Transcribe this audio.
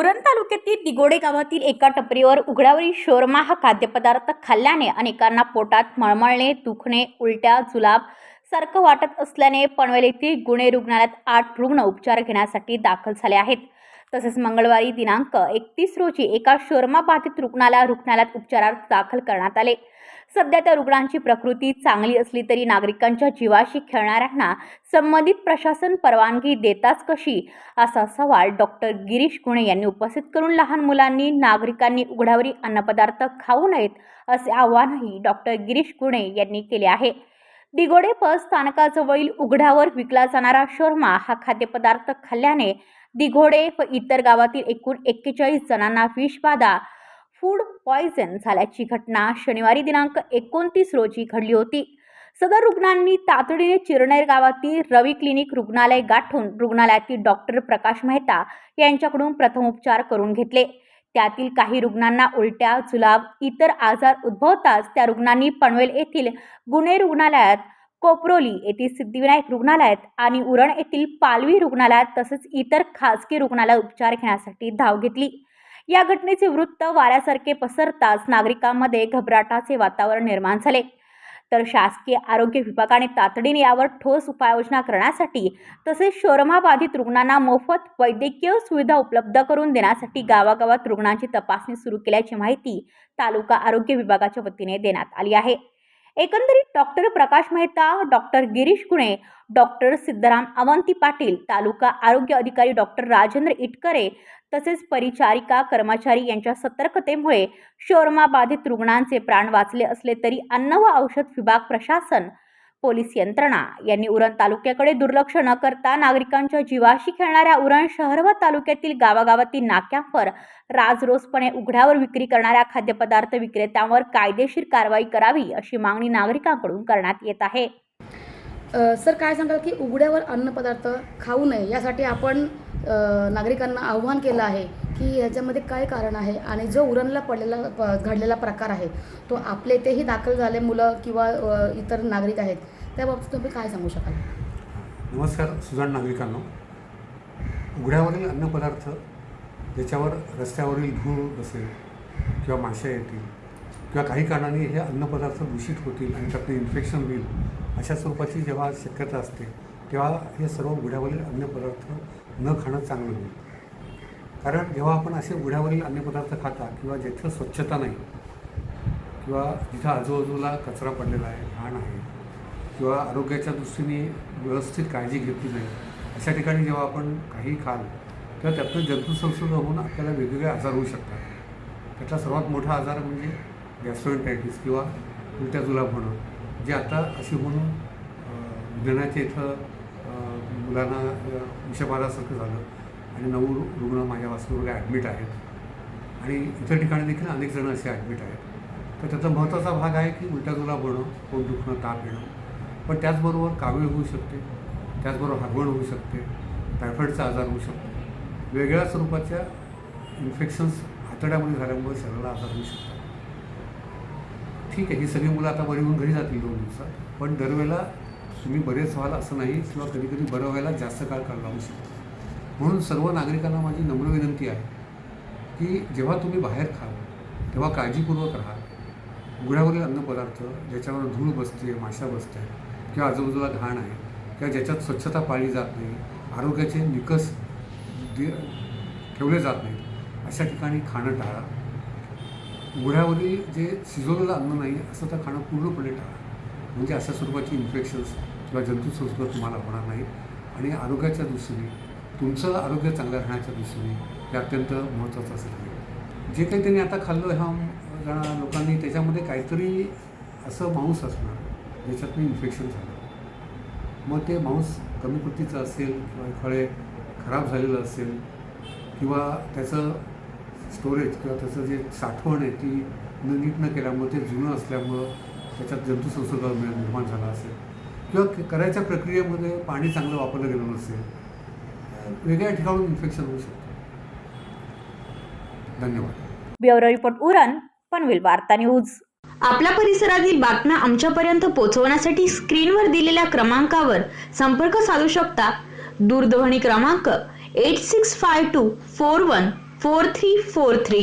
उरण तालुक्यातील दिगोडे गावातील एका टपरीवर उघड्यावरील शोरमा हा खाद्यपदार्थ खाल्ल्याने अनेकांना पोटात मळमळणे दुखणे उलट्या जुलाब सारखं वाटत असल्याने पनवेल येथील गुणे रुग्णालयात आठ रुग्ण उपचार घेण्यासाठी दाखल झाले आहेत. तसेच मंगळवारी दिनांक एकतीस रोजी एका शोरमा बाधित रुग्णाला रुग्णालयात उपचारात दाखल करण्यात आले. सध्या त्या रुग्णांची प्रकृती चांगली असली तरी नागरिकांच्या जीवाशी खेळणाऱ्यांना संबंधित प्रशासन परवानगी देताच कशी? असा सवाल डॉक्टर गिरीश गुणे यांनी उपस्थित करून लहान मुलांनी नागरिकांनी उघड्यावरी अन्नपदार्थ खाऊ नयेत असे आवाहनही डॉक्टर गिरीश गुणे यांनी केले आहे. दिगोडे बस स्थानकाजवळील उघड्यावर विकला जाणारा शर्मा हा खाद्यपदार्थ खाल्ल्याने दिघोडे व इतर गावातील एकूण एक्केचाळीस जणांना विषबाधा फूड पॉयझन झाल्याची घटना शनिवारी दिनांक एकोणतीस रोजी घडली होती. सदर रुग्णांनी तातडीने चिरनेर गावातील रवी क्लिनिक रुग्णालय गाठून रुग्णालयातील डॉक्टर प्रकाश मेहता यांच्याकडून प्रथमोपचार करून घेतले. त्यातील काही रुग्णांना उलट्या जुलाब इतर आजार उद्भवताच त्या रुग्णांनी पनवेल येथील गुन्हे रुग्णालयात कोपरोली येथील सिद्धिविनायक रुग्णालयात आणि उरण येथील पालवी रुग्णालयात तसेच इतर खासगी रुग्णालयात उपचार घेण्यासाठी धाव घेतली. या घटनेचे वृत्त वाऱ्यासारखे पसरताच नागरिकांमध्ये घबराटाचे वातावरण निर्माण झाले. तर शासकीय आरोग्य विभागाने तातडीने यावर ठोस उपाययोजना करण्यासाठी तसेच शोरमाबाधित रुग्णांना मोफत वैद्यकीय सुविधा उपलब्ध करून देण्यासाठी गावागावात रुग्णांची तपासणी सुरू केल्याची माहिती तालुका आरोग्य विभागाच्या वतीने देण्यात आली आहे. एकंदरीत doctor Prakash Mehta doctor Girish Gune doctor Siddharam Avanti Patil तालुका आरोग्य अधिकारी डॉक्टर राजेंद्र इटकरे तसेच परिचारिका कर्मचारी यांच्या सतर्कतेमुळे शोरमा बाधित रुग्णांचे प्राण वाचले असले तरी अन्न व औषध विभाग प्रशासन पोलीस यंत्रणा. यांनी उरण तालुक्याकडे दुर्लक्ष न करता नागरिकांच्या जीवाशी खेळणाऱ्या उरण शहर व तालुक्यातील गावागावातील नाक्यांवर राजरोसपणे उघड्यावर विक्री करणाऱ्या खाद्यपदार्थ विक्रेत्यांवर कायदेशीर कारवाई करावी अशी मागणी नागरिकांकडून करण्यात येत आहे. सर काय सांगाल की उघड्यावर अन्नपदार्थ खाऊ नये यासाठी आपण नागरिकांना आव्हान केलं आहे. की ह्याच्यामध्ये काय कारण आहे आणि जो उरणला पडलेला प- घडलेला प्रकार आहे तो आपले इथेही दाखल झाले मुलं किंवा इतर नागरिक आहेत त्याबाबतीत तुम्ही काय सांगू शकाल? नमस्कार सुजाण नागरिकांनो. उघड्यावरील अन्नपदार्थ ज्याच्यावर रस्त्यावरील धूळ बसेल किंवा माश्या येतील किंवा काही कारणाने हे अन्नपदार्थ दूषित होतील आणि त्यातनं इन्फेक्शन होईल अशा स्वरूपाची जेव्हा शक्यता असते तेव्हा हे सर्व उघड्यावरील अन्नपदार्थ न खाणं चांगलं होईल. कारण जेव्हा आपण असे उघड्यावरील अन्नपदार्थ खाता किंवा जिथं स्वच्छता नाही किंवा जिथं आजूबाजूला कचरा पडलेला आहे घाण आहे किंवा आरोग्याच्या दृष्टीने व्यवस्थित काळजी घेतली नाही अशा ठिकाणी जेव्हा आपण काही खाल तेव्हा त्यातनं जंतुसंसर्ग होऊन आपल्याला वेगवेगळे आजार होऊ शकतात. त्यातला सर्वात मोठा आजार म्हणजे गॅस्ट्रोएंटायटिस किंवा उलट्या जुलाब होणं जे आता अशी म्हणून विज्ञानाच्या इथं मुलांना अं, विषबाधासारखं झालं. आणि नऊ रुग्ण माझ्या वास्तूमध्ये ॲडमिट आहेत. आणि इतर ठिकाणी देखील अनेक जण असे ॲडमिट आहेत. तर त्याचा महत्त्वाचा भाग आहे की उलट्या तुला होणं पोट दुखणं ताप येणं. पण त्याचबरोबर कावीळ होऊ शकते. त्याचबरोबर हगवण होऊ शकते. टायफॉईडचा आजार होऊ शकतो. वेगळ्या स्वरूपाच्या इन्फेक्शन्स हातड्यामध्ये झाल्यामुळे शरीराला आजार होऊ शकतात. ठीक आहे ही सगळी मुलं आता बरी होऊन घरी जातील दोन दिवसात. पण दरवेळेला तुम्ही बरेच व्हाल असं नाही किंवा कधी कधी बरं व्हायला जास्त काळ काळ लावू शकतो. म्हणून सर्व नागरिकांना माझी नम्र विनंती आहे की जेव्हा तुम्ही बाहेर खाल तेव्हा काळजीपूर्वक राहा. उघड्यावरील अन्नपदार्थ ज्याच्यावर धूळ बसते माशा बसते किंवा आजूबाजूला घाण आहे किंवा ज्याच्यात स्वच्छता पाळली जात नाही आरोग्याचे निकष दे ठेवले जात नाहीत अशा ठिकाणी खाणं टाळा. उघड्यावरील जे शिजवलेलं अन्न नाही असं तर खाणं पूर्णपणे टाळा. म्हणजे अशा स्वरूपाची इन्फेक्शन्स किंवा जंतुसंसर्ग तुम्हाला होणार नाही आणि आरोग्याच्या दृष्टीने तुमचं आरोग्य चांगलं राहण्याच्या दृष्टीने हे अत्यंत महत्त्वाचं असेल जे काही त्यांनी आता खाल्लं ह्या जणा लोकांनी त्याच्यामध्ये काहीतरी असं मांस असणार ज्याच्यातनं इन्फेक्शन झालं. मग ते मांस कमी कृतीचं असेल किंवा एखादे खराब झालेलं असेल किंवा त्याचं स्टोरेज किंवा त्याचं जे साठवण आहे ती न नीट न केल्यामुळे ते जुनं असल्यामुळं त्याच्यात जंतुसंसर्ग निर्माण झाला असेल. किंवा करायच्या प्रक्रियेमध्ये पाणी चांगलं वापरलं गेलं नसेल वेगळ्या ठिकाणून इन्फेक्शन होऊ शकतं. धन्यवाद. ब्युरो रिपोर्ट उरण पनवेल वार्ता न्यूज. आपल्या परिसरातील बातम्या आमच्यापर्यंत पोहोचवण्यासाठी स्क्रीनवर दिलेल्या क्रमांकावर संपर्क साधू शकता. दूरध्वनी क्रमांक eight six five two four one four three four three